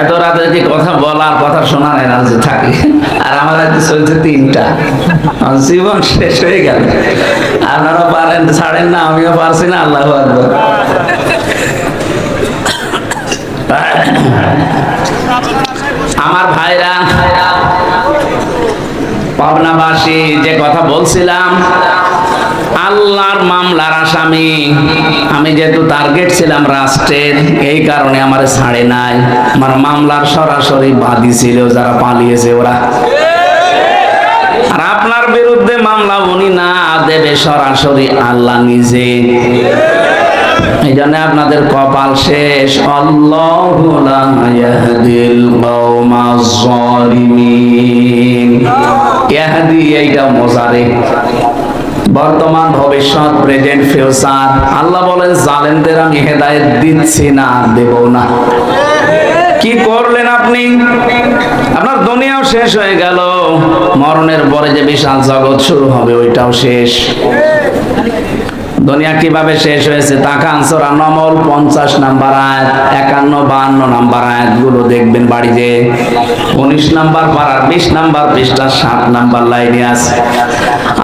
এত রাতে কি কথা বলার কথা শোনা নেই না থাকি। আর আমার আজকে চলছে তিনটা। জীবন শেষ হয়ে গেল। আপনারা পারেন, ছাড়েন না, আমিও পারছি না, আল্লাহ আমার ভাইরা, পাবনাবাসী, যে কথা বলছিলাম আল্লাহর মামলার আসামি। আমি যেহেতু টার্গেট ছিলাম রাষ্ট্রের, এই কারণে আমার ছাড়ে নাই। আমার মামলার সরাসরি বাদী ছিল, যারা পালিয়েছে ওরা। আর আপনার বিরুদ্ধে মামলা উনি না দেবে, সরাসরি আল্লাহ নিজে। এই জন্য আপনাদের কপাল শেষ। ইয়াহদি এইটা মজারে। বর্তমান ভবিষ্যৎ প্রেজেন্ট ফিউচার। আল্লাহ বলেন, জালেমদের আমি হেদায়েত দিচ্ছি না, দেব না। কি করলেন আপনি? আপনার দুনিয়াও শেষ হয়ে গেল। মরণের পরে যে বিশাল জগৎ শুরু হবে, ওইটাও শেষ। দুনিয়া কীভাবে শেষ হয়েছে তাকান সোরা নমল পঞ্চাশ নাম্বার আয়াত, একান্ন, বাহান্ন নাম্বার আয়াতগুলো দেখবেন বাড়িতে। উনিশ নাম্বার পাড়ার বিশ নাম্বার পৃষ্ঠা সাত নাম্বার লাইনে আছে।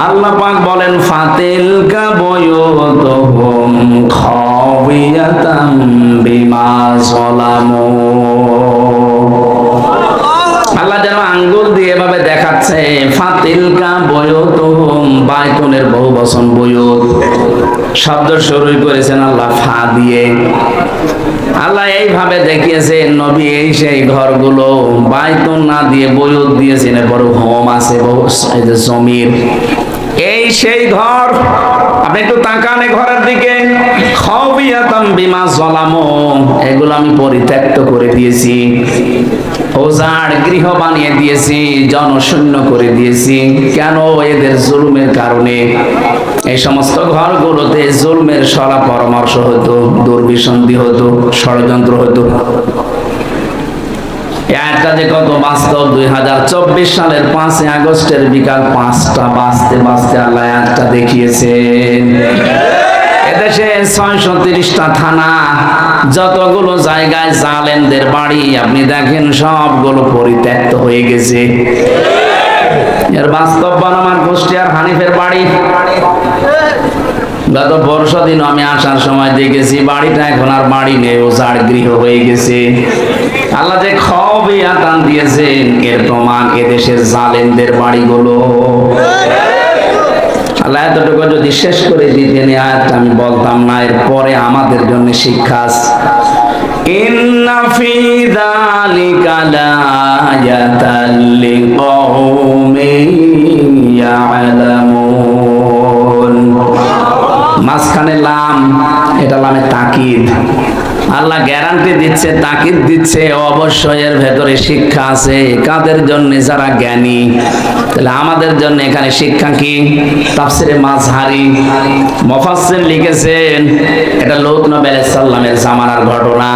আল্লাহ পাক বলেন, ফাতিল কা বয়ুতুহুম খাওয়াতাম বিমা জালামু আল্লাহ যেন আঙ্গুল দিয়ে এভাবে দেখাচ্ছে ফাতিলকা বয়তুহুম বাইতুনের বহু বচন বয়ত শব্দ শুরু করেছেন, আল্লাহ ফা দিয়ে। আল্লাহ এইভাবে দেখিয়েছেন, নবী এই সেই ঘরগুলো বাইতুন না দিয়ে বয়ত দিয়েছেন বড় হোম আছে জমির। এই সেই ঘর, আপনি একটু তাকান ঘরের দিকে। খাওয়াতাম বিমা জলামো এগুলো আমি পরিত্যক্ত করে দিয়েছি। ওজাড় গৃহ বানিয়ে দিয়েছি, জনশূন্য করে দিয়েছি। কেন এদের জুলুমের কারণে? এই সমস্ত ঘরগুলোতে জুলমের সরা পরামর্শ হতো, দুর্বিসন্ধি হতো, ষড়যন্ত্র হতো। একটা যে কত বাস্তব, দুই হাজার চব্বিশ সালের পাঁচই আগস্টের বিকাল পাঁচটা বাঁচতে বাঁচতে আল্লাহ একটা দেখিয়েছেন এদেশে ছয়শো তিরিশটা থানা যতগুলো জায়গায় জালেমদের বাড়ি, আপনি দেখেন সবগুলো পরিত্যক্ত হয়ে গেছে। এর বাস্তব বনমান কুষ্টিয়ার হানিফের বাড়ি। গত বর্ষ দিন আমি আসার সময় দেখেছি, বাড়িটা এখন আর বাড়ি নেই, ও জাড় গৃহ হয়ে গেছে। আল্লাহ যে খবে আতান দিয়েছেন, এর প্রমাণ এদেশের জালেমদের বাড়িগুলো। এতটুকু যদি শেষ করে দিতেন এই আয়াতটা আমি বলতাম না এর পরে আমাদের জন্য শিক্ষা আছে। মাঝখানে লাম, এটা লামে তাকিদ আল্লাহ গ্যারান্টি দিচ্ছে, তাকিদ দিচ্ছে, অবশ্যই এর ভেতরে শিক্ষা আছে। কাদের জন্য যারা জ্ঞানী? তাহলে আমাদের জন্য এখানে শিক্ষা কি? তাফসিরে মাঝহারি মুফাসসির লিখেছেন, এটা লোক নবী আলাইহিস সালামের জামানার ঘটনা।